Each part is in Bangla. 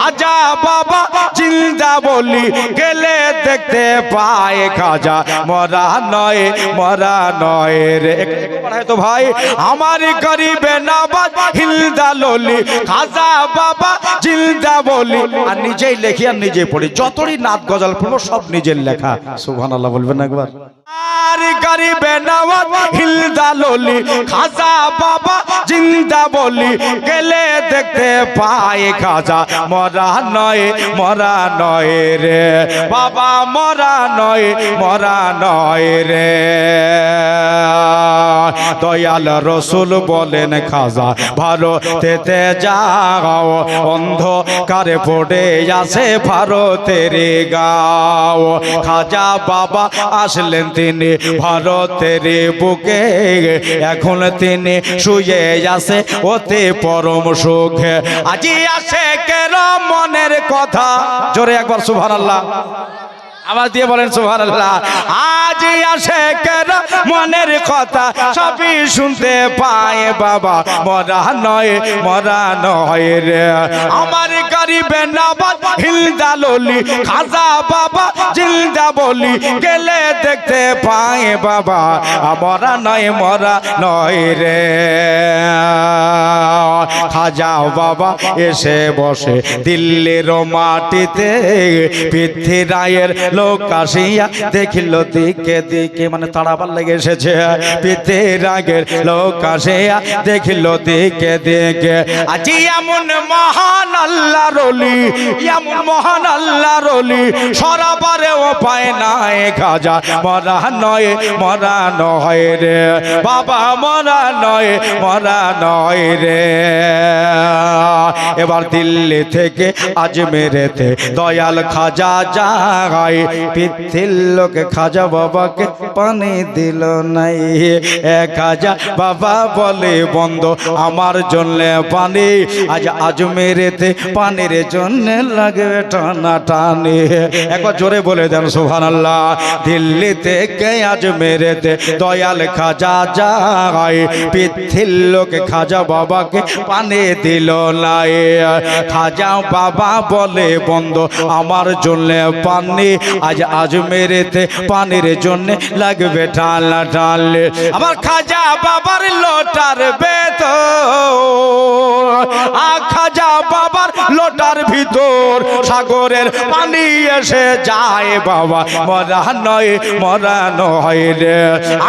খাজা বাবা জিন্দা বলি গেলে দেখতে পায় খাজা। মরা নয় মরা নয় রে। তো ভাই, আমার গরিবে নাবাদ হিলদা ললি খাজা বাবা জিন্দা বলি আর নিজেই লেখি আর নিজেই পড়ি। যতই নাত গজাল পড়ব সব নিজের লেখা। সুবহান আল্লাহ বলবেন একবার। আর গরিবে নওয়াজ হিলদা ললি খাজা বাবা জিন্দা বলি, গেলে দেখতে পায় খাজা, মরা নয় মরা নয় রে। বাবা মরা নয় মরা নয় রে। দয়াল রসুল বলেন, খাজা, ভারতেতে যাও, অন্ধকারে পড়ে আছে ভারতের গাও। খাজা বাবা আসলেন তিনি ভারতের বুকে এখন তিনি শুয়ে আছে ওতে পরম সুখ। আজি আসে কেন মনের কথা। জোরে একবার সুভান আল্লাহ আওয়াজ দিয়ে বলেন সুভান আজ আসে কেন? মনের কথা সবই শুনতে পায় বাবা। মরা নয় মরা নয় রে। আমার গরিবে নাবাদ হিলদা ললি খাজা বাবা জিলদা বলি গেলে দেখতে পায় বাবা। মরা নয় মরা নয় রে। খাজা বাবা এসে বসে দিল্লির মাটিতে পৃথ্বী রায়ের লোক আসিয়া দেখিল দিকে দিকে মানে তাড়াবার লেগে এসেছে। পৃথ্বী রাগের লোক আসিয়া দেখিল দিকে দিকে। আজি এমন মহান আল্লাহ রলি এমন মহান আল্লাহ রলি সরাবারে পায় নাই খাজা, মরা নয় মরা নয় রে। বাবা, মরা নয় মরা নয় রে। এবার দিল্লি থেকে আজমেরেতে দয়াল খাজা যায় পৃথির লোকে খাজা বাবাকে পানি দিল নাই। এ খাজা বাবা বলে, বন্ধ, আমার জন্য পানি। আজ আজমেরেতে পানির জন্য লাগবে টানা টানি। একবার জোরে বলে দেন সোহান আল্লাহ দিল্লি থেকে আজমেরেতে দয়াল খাজা যায় পৃথির লোকে খাজা বাবাকে পানি দিল নাই খাজা বাবা বলে, বন্ধ, আমার জন্য পানি, আজ আজমেরেতে পানির জন্য লাগবে টানা টানলে আমার খাজা বাবার লোটার বেত খাজা বাবার লোটার ভিতর সাগরের পানি এসে যায় বাবা। মরা নয় মরা নয় রে।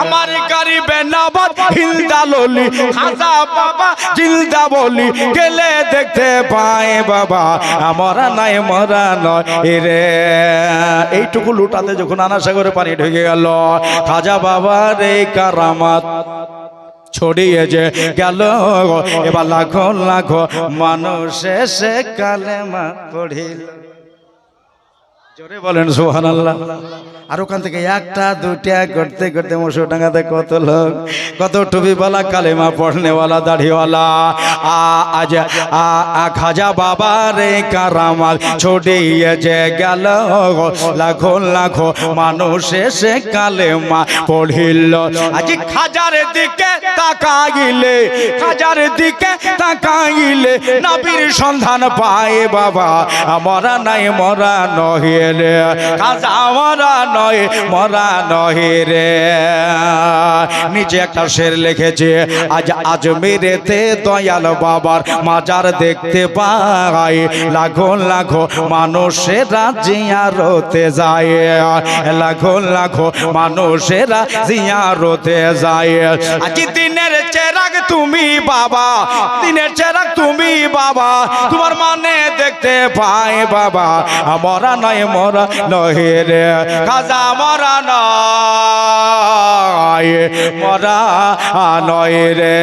আমার গরিবে নাবাদ হিলদা ললি খাজা বাবা জিলদা বলি গেলে দেখতে পায় বাবা মরা নাই মরা নয়। রে এইটুকু লুটাতে যখন আনা সাগরে পানি ঢুকে গেল, খাজা বাবা রে কারামাত ছড়িয়ে যে গেল এবার লাখো লাখো মানুষ এসে কালেমা পড়িল। জোরে বলেন সোহান আল্লাহ আর ওখান থেকে একটা দুটা করতে করতে মসুর ডাঙ্গাতে কত লোক, কত টুপিওয়ালা, কালেমা পড়নেওয়ালা, দাড়িওয়ালা। আ, আজ, আ খাজা বাবা রে কারামাল ছড়িয়ে যে গেল, লাখো লাখো মানুষ এসে কালেমা পড়িল। আজ খাজার দিকে তাকাইলে, খাজার দিকে তাকাইলে, নবীর সন্ধান পায় বাবা, মরা নাই, মরা নহিলে। খাজা মরা নয়, মরা নহে রে। নিচে একটা শের লিখেছে, আজ আজমিরেতে দয়াল বাবার মাজার দেখতে পাই। লাখো লাখো মানুষেরা জিয়ারতে যায়, লাখো লাখো মানুষেরা জিয়ারতে যায়। আজ দিনের চেরাগ তুমি বাবা, দিনের চেরাক তুমি বাবা, তোমার মানে দেখতে পাই বাবা, মরা নয়, মরা নহে রে, খাজা মরা নয় মরা নয় রে।